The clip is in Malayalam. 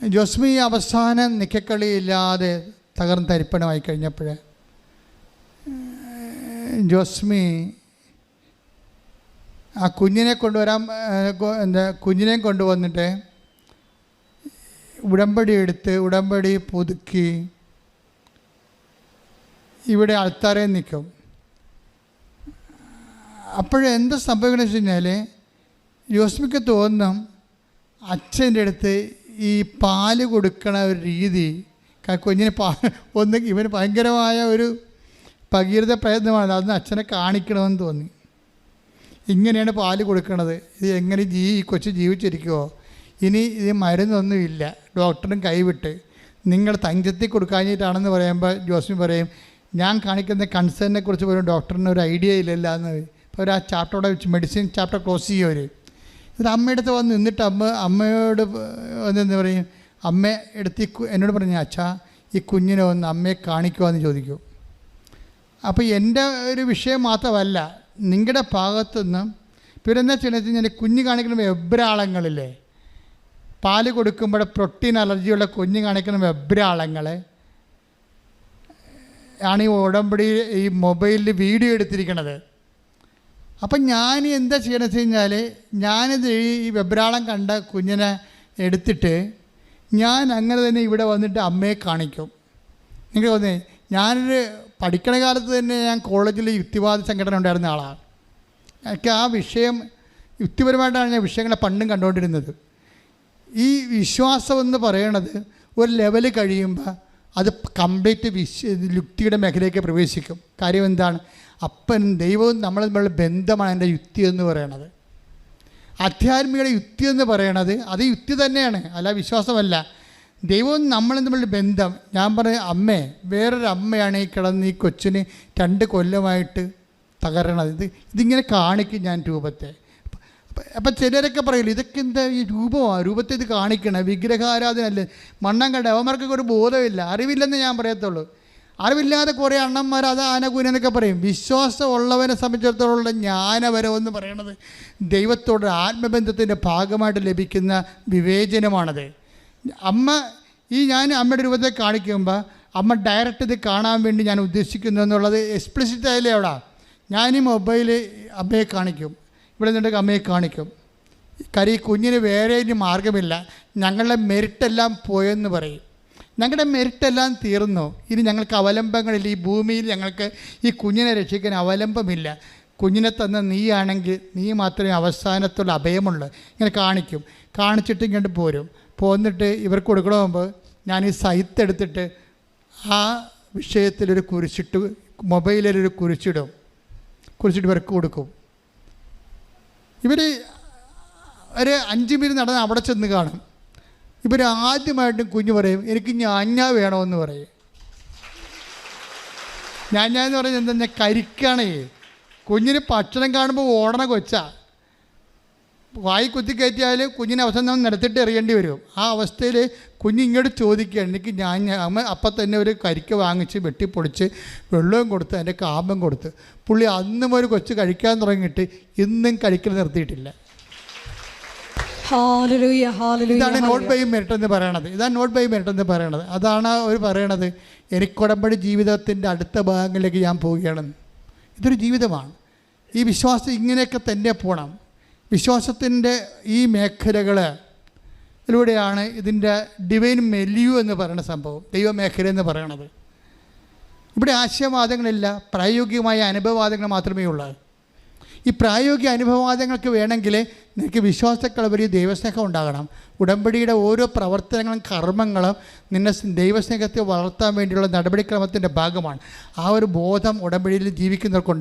ജോസ്മി അവസാനം നിക്കക്കളിയില്ലാതെ തകർന്ന് തരിപ്പണമായി കഴിഞ്ഞപ്പോൾ ജോസ്മി ആ കുഞ്ഞിനെ കൊണ്ടുവരാൻ എന്താ കുഞ്ഞിനെ കൊണ്ടുവന്നിട്ട് ഉടമ്പടി എടുത്ത് ഉടമ്പടി പുതുക്കി ഇവിടെ ആൾത്താരെ നിൽക്കും. അപ്പോഴെന്ത് സംഭവിക്കണമെന്ന് വെച്ച് കഴിഞ്ഞാൽ ജോസ്മിക്ക് തോന്നും അച്ഛന്റെ അടുത്ത് ഈ പാൽ കൊടുക്കണ ഒരു രീതി കുഞ്ഞിന് പാ ഒന്ന് ഇവന് ഭയങ്കരമായ ഒരു ഭഗീരഥ പ്രയത്നമാണ്. അതൊന്ന് അച്ഛനെ കാണിക്കണമെന്ന് തോന്നി. ഇങ്ങനെയാണ് പാൽ കൊടുക്കണത്. ഇത് എങ്ങനെ ജീ ഈ കൊച്ചു ജീവിച്ചിരിക്കുമോ ഇനി ഇത് മരുന്നൊന്നുമില്ല. ഡോക്ടറും കൈവിട്ട്. നിങ്ങൾ തഞ്ചത്തിൽ കൊടുക്കാഞ്ഞിട്ടാണെന്ന് പറയുമ്പോൾ ജോസ്മി പറയും ഞാൻ കാണിക്കുന്ന കൺസേണിനെ കുറിച്ച് പോലും ഡോക്ടറിന് ഒരു ഐഡിയ ഇല്ലല്ലോ എന്ന് ആ ചാപ്റ്ററോടെ മെഡിസിൻ ചാപ്റ്റർ ക്ലോസ് ചെയ്യും ഇത് അമ്മയുടെ അടുത്ത് വന്ന് നിന്നിട്ട് അമ്മ അമ്മയോട് എന്താ പറയും? അമ്മ എടുത്ത് എന്നോട് പറഞ്ഞു അച്ഛാ ഈ കുഞ്ഞിനെ ഒന്ന് അമ്മയെ കാണിക്കുമോ ചോദിക്കൂ. അപ്പോൾ എന്റെ ഒരു വിഷയം മാത്രമല്ല നിങ്ങളുടെ ഭാഗത്തുനിന്ന് പിന്നെ ചെയ്യണമെന്ന് വെച്ച് കഴിഞ്ഞാൽ കുഞ്ഞ് കാണിക്കുന്ന വെബ്രാളങ്ങളില്ലേ പാൽ കൊടുക്കുമ്പോൾ പ്രോട്ടീൻ അലർജിയുള്ള കുഞ്ഞ് കാണിക്കുന്ന വെബ്രാളങ്ങളെ ആണ് ഈ ഉടമ്പടി ഈ മൊബൈലിൽ വീഡിയോ എടുത്തിരിക്കണത്. അപ്പം ഞാൻ എന്താ ചെയ്യണമെന്ന് വെച്ച് കഴിഞ്ഞാൽ ഞാനിത് ഈ വെബ്രാളം കണ്ട കുഞ്ഞിനെ എടുത്തിട്ട് ഞാൻ അങ്ങനെ തന്നെ ഇവിടെ വന്നിട്ട് അമ്മയെ കാണിക്കും. നിങ്ങൾ വന്നേ ഞാനൊരു പഠിക്കണ കാലത്ത് തന്നെ ഞാൻ കോളേജിൽ യുക്തിവാദ സംഘടന ഉണ്ടായിരുന്ന ആളാണ് എനിക്ക് ആ വിഷയം യുക്തിപരമായിട്ടാണ് ഞാൻ വിഷയങ്ങളെ പണ്ടും കണ്ടുകൊണ്ടിരുന്നത്. ഈ വിശ്വാസം എന്ന് പറയണത് ഒരു ലെവൽ കഴിയുമ്പോൾ അത് കംപ്ലീറ്റ് വിശ്വ യുക്തിയുടെ മേഖലയ്ക്ക് പ്രവേശിക്കും. കാര്യം എന്താണ്? അപ്പൻ ദൈവവും നമ്മൾ തമ്മിലുള്ള ബന്ധമാണ് എന്റെ യുക്തി എന്ന് പറയണത്. ആധ്യാത്മികയുടെ യുക്തി എന്ന് പറയണത് അത് യുക്തി തന്നെയാണ്. അല്ല വിശ്വാസമല്ല. ദൈവവും നമ്മളും തമ്മിലുള്ള ബന്ധം. ഞാൻ പറഞ്ഞ അമ്മേ വേറൊരു അമ്മയാണ് ഈ കിടന്ന് ഈ കൊച്ചിന് രണ്ട് കൊല്ലമായിട്ട് തകരണത്. ഇത് ഇതിങ്ങനെ കാണിക്കും ഞാൻ രൂപത്തെ. അപ്പം ചിലരൊക്കെ പറയില്ല ഇതൊക്കെ എന്താ ഈ രൂപമാണ് രൂപത്തെ ഇത് കാണിക്കണം വിഗ്രഹാരാധന അല്ലേ മണ്ണം കണ്ട അവന്മാർക്കൊക്കെ ഒരു ബോധമില്ല. അറിവില്ലെന്ന് ഞാൻ പറയത്തുള്ളൂ. അറിവില്ലാതെ കുറേ അണ്ണന്മാർ അത് ആനകൂനെന്നൊക്കെ പറയും പറയും. വിശ്വാസമുള്ളവനെ സംബന്ധിച്ചിടത്തോളം ജ്ഞാനവരം എന്ന് പറയണത് ദൈവത്തോട് ആത്മബന്ധത്തിന്റെ ഭാഗമായിട്ട് ലഭിക്കുന്ന വിവേചനമാണത്. അമ്മ ഈ ഞാൻ അമ്മയുടെ രൂപത്തെ കാണിക്കുമ്പോൾ അമ്മ ഡയറക്റ്റ് ഇത് കാണാൻ വേണ്ടി ഞാൻ ഉദ്ദേശിക്കുന്നു എന്നുള്ളത് എക്സ്പ്ലിസിറ്റ് ആയില്ലേ അവിടെ. ഞാൻ ഈ മൊബൈൽ അമ്മയെ കാണിക്കും. ഇവിടെ നിന്നിട്ട് അമ്മയെ കാണിക്കും. കാര്യം ഈ കുഞ്ഞിന് വേറെ ഇനി മാർഗമില്ല ഞങ്ങളുടെ മെരിട്ടെല്ലാം പോയെന്ന് പറയും. ഞങ്ങളുടെ മെരിട്ടെല്ലാം തീർന്നു. ഇനി ഞങ്ങൾക്ക് അവലംബങ്ങളില്ല. ഈ ഭൂമിയിൽ ഞങ്ങൾക്ക് ഈ കുഞ്ഞിനെ രക്ഷിക്കാൻ അവലംബമില്ല. കുഞ്ഞിനെ തന്ന നീയാണെങ്കിൽ നീ മാത്രമേ അവസാനത്തുള്ള അഭയമുള്ളൂ. ഇങ്ങനെ കാണിക്കും. കാണിച്ചിട്ട് ഇങ്ങോട്ട് പോരും. പോന്നിട്ട് ഇവർക്ക് കൊടുക്കണ മുമ്പ് ഞാൻ ഈ സൈത്തെടുത്തിട്ട് ആ വിഷയത്തിലൊരു കുരിശിട്ട് മൊബൈലിലൊരു കുരിശിടും. കുരിശിട്ട് ഇവർക്ക് കൊടുക്കും. ഇവർ ഒരു അഞ്ച് മിനിറ്റ് നടന്ന് അവിടെ ചെന്ന് കാണും. ഇവർ ആദ്യമായിട്ടും കുഞ്ഞ് പറയും എനിക്ക് ഞാഞ്ഞ വേണമെന്ന് പറയും. ഞാഞ്ഞ എന്ന് പറയുന്നത് എന്താ കരിക്കാണേ. കുഞ്ഞിന് ഭക്ഷണം കാണുമ്പോൾ ഓടണ കൊച്ചാ. വായി കുത്തി കയറ്റിയാൽ കുഞ്ഞിനെ അവസാനം നിരത്തിട്ട് എറിയേണ്ടി വരും. ആ അവസ്ഥയിൽ കുഞ്ഞ് ഇങ്ങോട്ട് ചോദിക്കുകയാണ്. എനിക്ക് ഞാൻ അമ്മ അപ്പം തന്നെ ഒരു കരിക്ക് വാങ്ങിച്ച് വെട്ടിപ്പൊടിച്ച് വെള്ളവും കൊടുത്ത് അതിന്റെ കാമ്പം കൊടുത്ത്. പുള്ളി അന്നും ഒരു കൊച്ചു കഴിക്കാൻ തുടങ്ങിയിട്ട് ഇന്നും കഴിക്കൽ നിർത്തിയിട്ടില്ല. ഇതാണ് നോട്ട് ബൈ മെറിറ്റ് എന്ന് പറയണത്. ഇതാണ് നോട്ട് ബൈ മെറിറ്റ് എന്ന് പറയണത്. അതാണ് അവർ പറയണത്. എനിക്കുടമ്പടി ജീവിതത്തിന്റെ അടുത്ത ഭാഗങ്ങളിലേക്ക് ഞാൻ പോവുകയാണെന്ന്. ഇതൊരു ജീവിതമാണ്. ഈ വിശ്വാസം ഇങ്ങനെയൊക്കെ തന്നെ പോകണം വിശ്വാസത്തിന്റെ ഈ മേഖലകൾ ഇതിലൂടെയാണ് ഇതിന്റെ ഡിവൈൻ മെല്യു എന്ന് പറയുന്ന സംഭവം ദൈവമേഖല എന്ന് പറയണത്. ഇവിടെ ആശയവാദങ്ങളില്ല പ്രായോഗികമായ അനുഭവവാദങ്ങൾ മാത്രമേ ഉള്ളൂ. ഈ പ്രായോഗിക അനുഭവവാദങ്ങൾക്ക് വേണമെങ്കിൽ നിനക്ക് വിശ്വാസക്കളവരി ദൈവസ്നേഹം ഉണ്ടാകണം. ഉടമ്പടിയുടെ ഓരോ പ്രവർത്തനങ്ങളും കർമ്മങ്ങളും നിന്നെ ദൈവസ്നേഹത്തെ വളർത്താൻ വേണ്ടിയുള്ള നടപടിക്രമത്തിന്റെ ഭാഗമാണ്. ആ ഒരു ബോധം ഉടമ്പടിയിൽ ജീവിക്കുന്നവർക്കുണ്ട്.